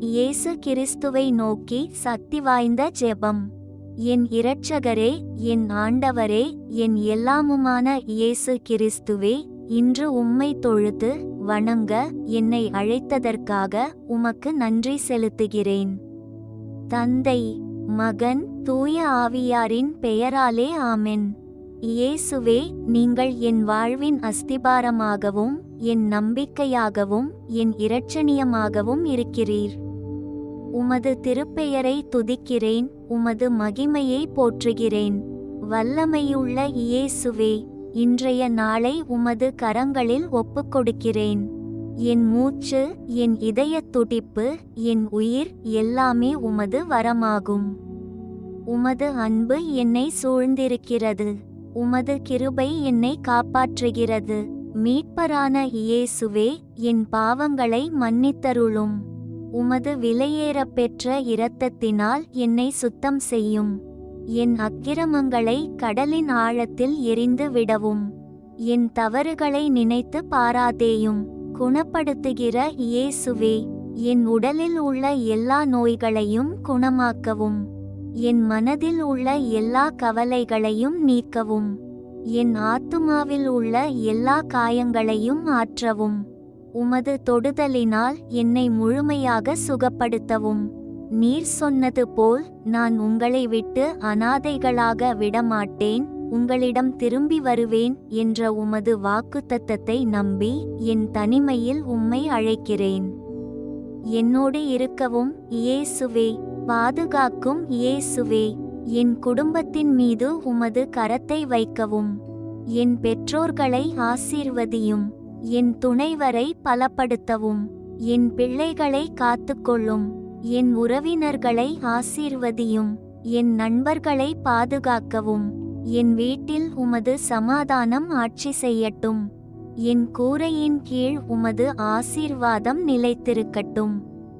இயேசு கிறிஸ்துவை நோக்கி சக்தி வாய்ந்த ஜெபம். என் இரட்சகரே என் ஆண்டவரே என் எல்லாமுமான இயேசு கிறிஸ்துவே இன்று உம்மை தொழுது வணங்க என்னை அழைத்ததற்காக உமக்கு நன்றி செலுத்துகிறேன். தந்தை மகன் தூய ஆவியாரின் பெயராலே ஆமென். இயேசுவே நீங்கள் என் வாழ்வின் அஸ்திபாரமாகவும் என் நம்பிக்கையாகவும் என் இரட்சணியமாகவும் இருக்கிறீர். உமது திருப்பெயரை துதிக்கிறேன் உமது மகிமையை போற்றுகிறேன். வல்லமையுள்ள இயேசுவே இன்றைய நாளை உமது கரங்களில் ஒப்புக்கொடுக்கிறேன். என் மூச்சு என் இதயத் துடிப்பு என் உயிர் எல்லாமே உமது வரமாகும். உமது அன்பு என்னை சூழ்ந்திருக்கிறது. உமது கிருபை என்னை காப்பாற்றுகிறது. மீட்பரான இயேசுவே என் பாவங்களை மன்னித்தருளும். உமது விலையேறப் பெற்ற இரத்தத்தினால் என்னை சுத்தம் செய்யும். என் அக்கிரமங்களை கடலின் ஆழத்தில் எரிந்து விடவும். என் தவறுகளை நினைத்து பாராதேயும். குணப்படுத்துகிற இயேசுவே என் உடலில் உள்ள எல்லா நோய்களையும் குணமாக்கவும். என் மனதில் உள்ள எல்லா கவலைகளையும் நீக்கவும். என் ஆத்துமாவில் உள்ள எல்லா காயங்களையும் ஆற்றவும். உமது தொடுதலினால் என்னை முழுமையாக சுகப்படுத்தவும். நீர் சொன்னது போல் நான் உங்களை விட்டு அனாதைகளாக விடமாட்டேன். உங்களிடம் திரும்பி வருவேன் என்ற உமது வாக்குத்தத்தத்தை நம்பி என் தனிமையில் உம்மை அழைக்கிறேன். என்னோடு இருக்கவும் இயேசுவே பாதுகாக்கும் இயேசுவே. என் குடும்பத்தின் மீது உமது கரத்தை வைக்கவும். என் பெற்றோர்களை ஆசீர்வதியும். என் துணைவரை பலப்படுத்தவும் என் பிள்ளைகளை காத்துக்கொள்ளும் என் உறவினர்களை ஆசீர்வதியும் என் நண்பர்களை பாதுகாக்கவும் என் வீட்டில் உமது சமாதானம் ஆட்சி செய்யட்டும். என் கூரையின் கீழ் உமது ஆசீர்வாதம் நிலைத்திருக்கட்டும்.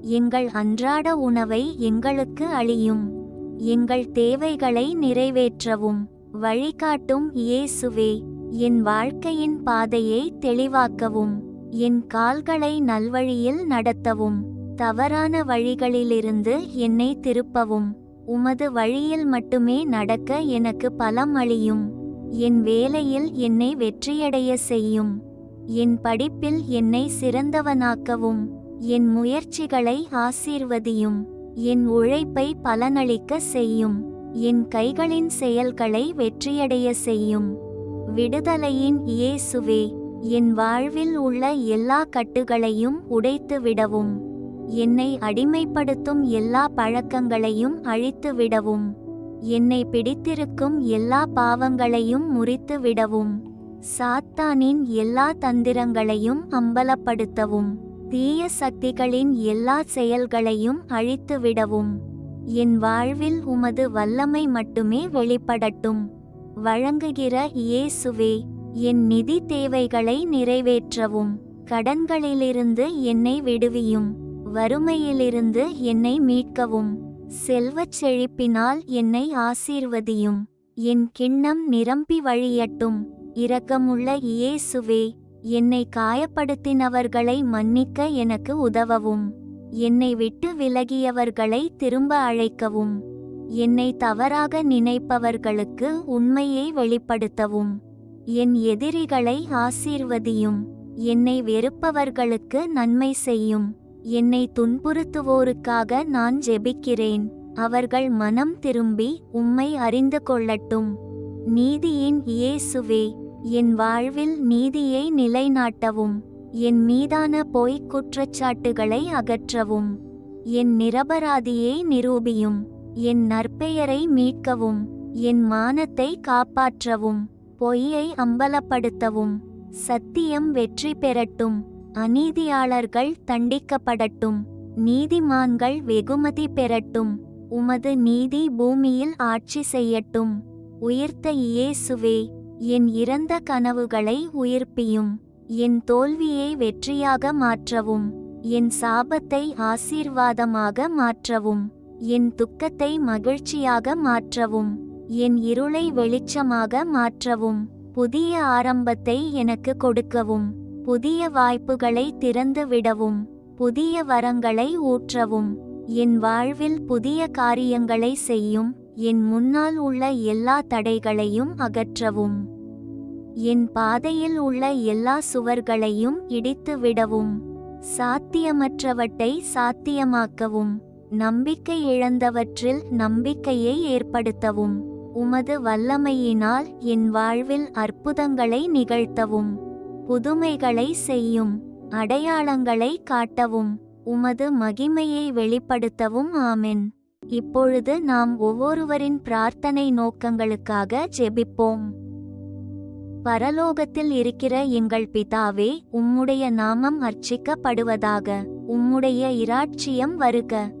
எங்கள் அன்றாட உணவை எங்களுக்கு அளியும். எங்கள் தேவைகளை நிறைவேற்றவும். வழிகாட்டும் இயேசுவே. என் வாழ்க்கையின் பாதையை தெளிவாக்கவும் என் கால்களை நல்வழியில் நடத்தவும் தவறான வழிகளிலிருந்து என்னை திருப்பவும் உமது வழியில் மட்டுமே நடக்க எனக்கு பலம் அளியும் என் வேலையில் என்னை வெற்றியடைய செய்யும் என் படிப்பில் என்னை சிறந்தவனாக்கவும் என் முயற்சிகளை ஆசீர்வதியும் என் உழைப்பை பலனளிக்க செய்யும் என் கைகளின் செயல்களை வெற்றியடைய செய்யும். விடுதலையின் இயேசுவே என் வாழ்வில் உள்ள எல்லா கட்டுகளையும் உடைத்து விடவும். என்னை அடிமைப்படுத்தும் எல்லா பழக்கங்களையும் அழித்து விடவும். என்னை பிடித்திருக்கும் எல்லா பாவங்களையும் முறித்து விடவும். சாத்தானின் எல்லா தந்திரங்களையும் அம்பலப்படுத்தவும். தீய சக்திகளின் எல்லா செயல்களையும் அழித்து விடவும். என் வாழ்வில் உமது வல்லமை மட்டுமே வெளிப்படட்டும். வழங்குகிற இயேசுவே என் நிதி தேவைகளை நிறைவேற்றவும். கடன்களிலிருந்து என்னை விடுவியும். வறுமையிலிருந்து என்னை மீட்கவும். செல்வச் செழிப்பினால் என்னை ஆசீர்வதியும். என் கிண்ணம் நிரம்பி வழியட்டும். இரக்கமுள்ள இயேசுவே என்னை காயப்படுத்தினவர்களை மன்னிக்க எனக்கு உதவவும். என்னை விட்டு விலகியவர்களை திரும்ப அழைக்கவும். என்னை தவறாக நினைப்பவர்களுக்கு உண்மையை வெளிப்படுத்தவும். என் எதிரிகளை ஆசீர்வதியும். என்னை வெறுப்பவர்களுக்கு நன்மை செய்யும். என்னை துன்புறுத்துவோருக்காக நான் ஜெபிக்கிறேன். அவர்கள் மனம் திரும்பி உம்மை அறிந்து கொள்ளட்டும். நீதியின் இயேசுவே என் வாழ்வில் நீதியை நிலைநாட்டவும். என் மீதான பொய்க் குற்றச்சாட்டுகளை அகற்றவும். என் நிரபராதியை நிரூபியும். என் நற்பெயரை மீட்கவும் என் மானத்தை காப்பாற்றவும் பொய்யை அம்பலப்படுத்தவும் சத்தியம் வெற்றி பெறட்டும் அநீதியாளர்கள் தண்டிக்கப்படட்டும் நீதிமான்கள் வெகுமதி பெறட்டும் உமது நீதி பூமியில் ஆட்சி செய்யட்டும். உயிர்த்த இயேசுவே என் இறந்த கனவுகளை உயிர்ப்பியும் என் தோல்வியை வெற்றியாக மாற்றவும் என் சாபத்தை ஆசீர்வாதமாக மாற்றவும். என் துக்கத்தை மகிழ்ச்சியாக மாற்றவும் என் இருளை வெளிச்சமாக மாற்றவும் புதிய ஆரம்பத்தை எனக்கு கொடுக்கவும் புதிய வாய்ப்புகளை திறந்து விடவும் புதிய வரங்களை ஊற்றவும் என் வாழ்வில் புதிய காரியங்களை செய்யும் என் முன்னால் உள்ள எல்லா தடைகளையும் அகற்றவும் என் பாதையில் உள்ள எல்லா சுவர்களையும் இடித்து விடவும் சாத்தியமற்றவற்றை சாத்தியமாக்கவும். நம்பிக்கை இழந்தவற்றில் நம்பிக்கையை ஏற்படுத்தவும். உமது வல்லமையினால் என் வாழ்வில் அற்புதங்களை நிகழ்த்தவும். புதுமைகளை செய்யும். அடையாளங்களை காட்டவும். உமது மகிமையை வெளிப்படுத்தவும். ஆமென். இப்பொழுது நாம் ஒவ்வொருவரின் பிரார்த்தனை நோக்கங்களுக்காக ஜெபிப்போம். பரலோகத்தில் இருக்கிற எங்கள் பிதாவே உம்முடைய நாமம் அர்ச்சிக்கப்படுவதாக. உம்முடைய இராட்சியம் வருக.